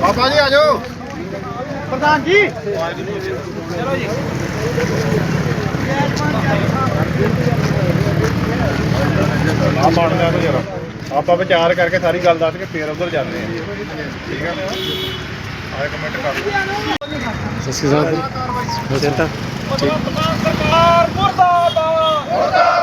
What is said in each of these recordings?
ਬਾਬਾ ਜੀ ਆ ਜਾਓ। ਪ੍ਰਧਾਨ ਜੀ। ਚਲੋ ਜੀ ਆ ਬਣ ਜਾ ਤੂੰ ਯਾਰ ਆਪਾਂ ਵਿਚਾਰ ਕਰਕੇ ਸਾਰੀ ਗੱਲ ਦੱਸ ਕੇ ਫੇਰ ਉਧਰ ਜਾਂਦੇ ਆ ਠੀਕ ਆ? ਆਏ ਕਮੈਂਟ ਕਰ ਸਸਕੀ ਸਾਹਿਬ ਠੀਕ। ਸਰਕਾਰ ਮੁਰਦਾਬਾਦ ਮੁਰਦਾਬਾਦ।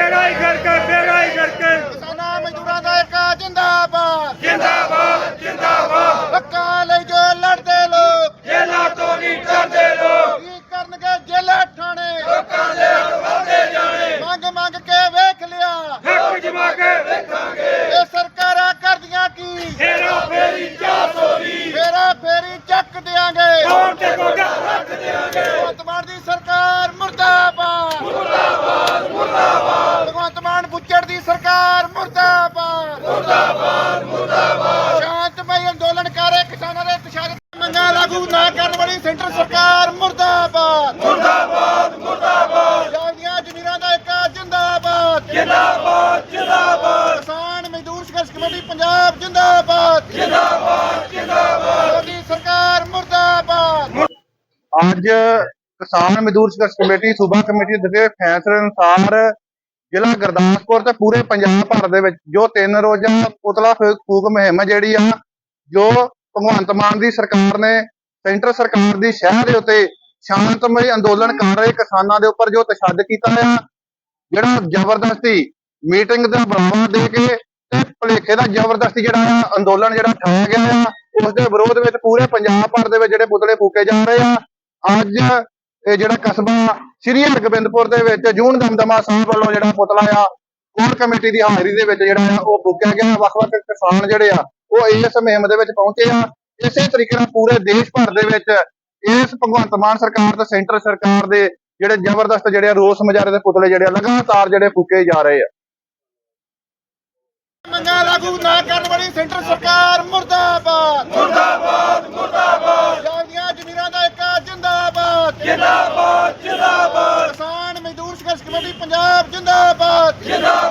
ਕਰਕੇ ਬੇੜਾ ਹੀ ਕਰਕੇ ਬੇੜਾ ਹੀ ਕਰਕੇ ਕਿਸਾਨਾਂ ਮਜ਼ਦੂਰਾਂ ਦਾ ਇੱਕ ਜਿੰਦਾਬਾਦ ਜਿੰਦਾਬਾਦ ਜਿੰਦਾਬਾਦ ਹੱਕਾਂ ਲਈ ਜੋ ਲੜਦੇ ਲੋਕ ਜੇਲਾ ਤੋਂ ਨਹੀਂ ਡਰਦੇ ਲੋਕ ਕੀ ਕਰਨਗੇ ਜੇਲਾ ਠਾਣੇ ਲੋਕਾਂ ਦੇ ਹੱਕ ਵਧਦੇ ਜਾਣੇ ਮੰਗ ਮੰਗ ਕੇ ਵੇਖ ਲਿਆ ਹੱਕ ਜਮਾ ਕੇ ਵੇਖਾਂਗੇ ਇਹ ਸਰਕਾਰਾਂ ਕਰਦੀਆਂ ਕੀ ਫੇਰਾ ਫੇਰੀ 420 ਫੇਰਾ ਫੇਰੀ ਚੱਕ ਦਿਆਂਗੇ ਕੌਣ ਤੇ ਗੋਗਾ ਰੱਖ ਦੇਾਂਗੇ ਭਗਵੰਤ ਮਾਨ ਦੀ ਸਰਕਾਰ ਮੁਰਦਾਬਾਦ ਮੁਰਦਾਬਾਦ ਮੁਰਦਾਬਾਦ ਭਗਵੰਤ ਮਾਨ ਬੁੱਚੜ ਦੀ ਸਰਕਾਰ ਮੁਰਦਾਬਾਦ ਮੁਰਦਾਬਾਦ ਮੁਰਦਾਬਾਦ ਸ਼ਾਂਤਮਈ ਅੰਦੋਲਨ ਕਰ ਰਹੇ ਕਿਸਾਨਾਂ ਦੇ ਤਸ਼ੱਦਦ ਮੰਗਾਂ ਲਾਗੂ ਨਾ ਕਰਨ ਵਾਲੀ ਸੈਂਟਰ ਸਰਕਾਰ ਮੁਰਦਾਬਾਦ। ਮੁਰਦਾਬਾਦ ਮੁਰਦਾਬਾਦ। ਦੀਆਂ ਜ਼ਮੀਰਾਂ ਦਾ ਇੱਕ ਜਿੰਦਾਬਾਦ। ਜਿੰਦਾਬਾਦ ਜਿੰਦਾਬਾਦ। ਕਿਸਾਨ ਮਜ਼ਦੂਰ ਸੰਘਰਸ਼ ਕਮੇਟੀ ਪੰਜਾਬ ਜਿੰਦਾਬਾਦ। ਜਿੰਦਾਬਾਦ ਜਿੰਦਾਬਾਦ। ਮੋਦੀ ਸਰਕਾਰ ਮੁਰਦਾਬਾਦ। ਅੱਜ ਕਿਸਾਨ ਮਜ਼ਦੂਰ ਸੰਘਰਸ਼ ਕਮੇਟੀ ਸੂਬਾ ਕਮੇਟੀ ਦੇ ਫੈਸਲੇ ਅਨੁਸਾਰ ਜ਼ਿਲ੍ਹਾ ਗੁਰਦਾਸਪੁਰ ਤੇ ਪੂਰੇ ਪੰਜਾਬ ਭਰ ਦੇ ਵਿੱਚ ਜੋ ਤਿੰਨ ਰੋਜ਼ਾ ਪੁਤਲਾ ਫੂਕ ਮੁਹਿੰਮ ਜਿਹੜੀ ਆ ਜੋ ਭਗਵੰਤ ਮਾਨ ਦੀ ਸਰਕਾਰ ਨੇ ਸੈਂਟਰ ਸਰਕਾਰ ਦੀ ਸ਼ਹਿਰ ਦੇ ਉੱਤੇ ਸ਼ਾਂਤਮਈ ਅੰਦੋਲਨ ਕਰ ਰਹੇ ਕਿਸਾਨਾਂ ਦੇ ਉੱਪਰ ਜੋ ਤਸ਼ੱਦਦ ਕੀਤਾ ਆ, ਜਿਹੜਾ ਜ਼ਬਰਦਸਤੀ ਮੀਟਿੰਗ ਦਾ ਬੁਲਾਵਾ ਦੇ ਕੇ ਤੇ ਭਲੇਖੇ ਦਾ ਜ਼ਬਰਦਸਤੀ ਜਿਹੜਾ ਅੰਦੋਲਨ ਜਿਹੜਾ ਠਾਇਆ ਗਿਆ ਆ, ਉਸ ਦੇ ਵਿਰੋਧ ਵਿੱਚ ਪੂਰੇ ਪੰਜਾਬ ਭਰ ਦੇ ਵਿੱਚ ਜਿਹੜੇ ਪੁਤਲੇ ਫੂਕੇ ਜਾ ਰਹੇ ਆ। ਅੱਜ ਇਹ ਜਿਹੜਾ ਕਸਬਾ ਸ੍ਰੀ ਹਰਗੋਬਿੰਦਪੁਰ ਦੇ ਵਿੱਚ ਜੂਨ ਦਮਦਮਾ ਸਾਹਿਬ ਵੱਲੋਂ ਜਿਹੜਾ ਪੁਤਲਾ ਆ, ਕੋਰ ਕਮੇਟੀ ਦੀ ਹਾਜ਼ਰੀ ਦੇ ਵਿੱਚ ਜਿਹੜਾ ਆ, ਉਹ ਫੂਕਿਆ ਗਿਆ। ਵੱਖ-ਵੱਖ ਕਿਸਾਨ ਜਿਹੜੇ ਆ, ਉਹ ਇਸ ਮੁਹਿੰਮ ਦੇ ਵਿੱਚ ਪਹੁੰਚੇ ਆ। ਇਸੇ ਤਰੀਕੇ ਨਾਲ ਪੂਰੇ ਦੇਸ਼ ਭਰ ਦੇ ਵਿੱਚ ਇਸ ਭਗਵੰਤ ਮਾਨ ਸਰਕਾਰ ਤੇ ਸੈਂਟਰ ਸਰਕਾਰ ਦੇ ਜਿਹੜੇ ਜ਼ਬਰਦਸਤ ਜਿਹੜੇ ਰੋਸ ਮੁਜ਼ਾਹਰੇ ਦੇ ਪੁਤਲੇ ਜਿਹੜੇ ਲਗਾਤਾਰ ਜਿਹੜੇ ਫੂਕੇ ਜਾ ਰਹੇ ਆ। ਮੰਗਾਂ ਲਾਗੂ ਨਾ ਕਰਨ ਵਾਲੀ ਸੈਂਟਰ ਸਰਕਾਰ ਮੁਰਦਾਬਾਦ। ਮੁਰਦਾਬਾਦ ਮੁਰਦਾਬਾਦ। ਦੀਆਂ ਜ਼ਮੀਰਾਂ ਦਾ ਇੱਕ ਜਿੰਦਾਬਾਦ। ਜਿੰਦਾਬਾਦ ਜਿੰਦਾਬਾਦ। ਕਿਸਾਨ ਮਜ਼ਦੂਰ ਸੰਘਰਸ਼ ਕਮੇਟੀ ਪੰਜਾਬ ਜਿੰਦਾਬਾਦ। ਜਿੰਦਾਬਾਦ।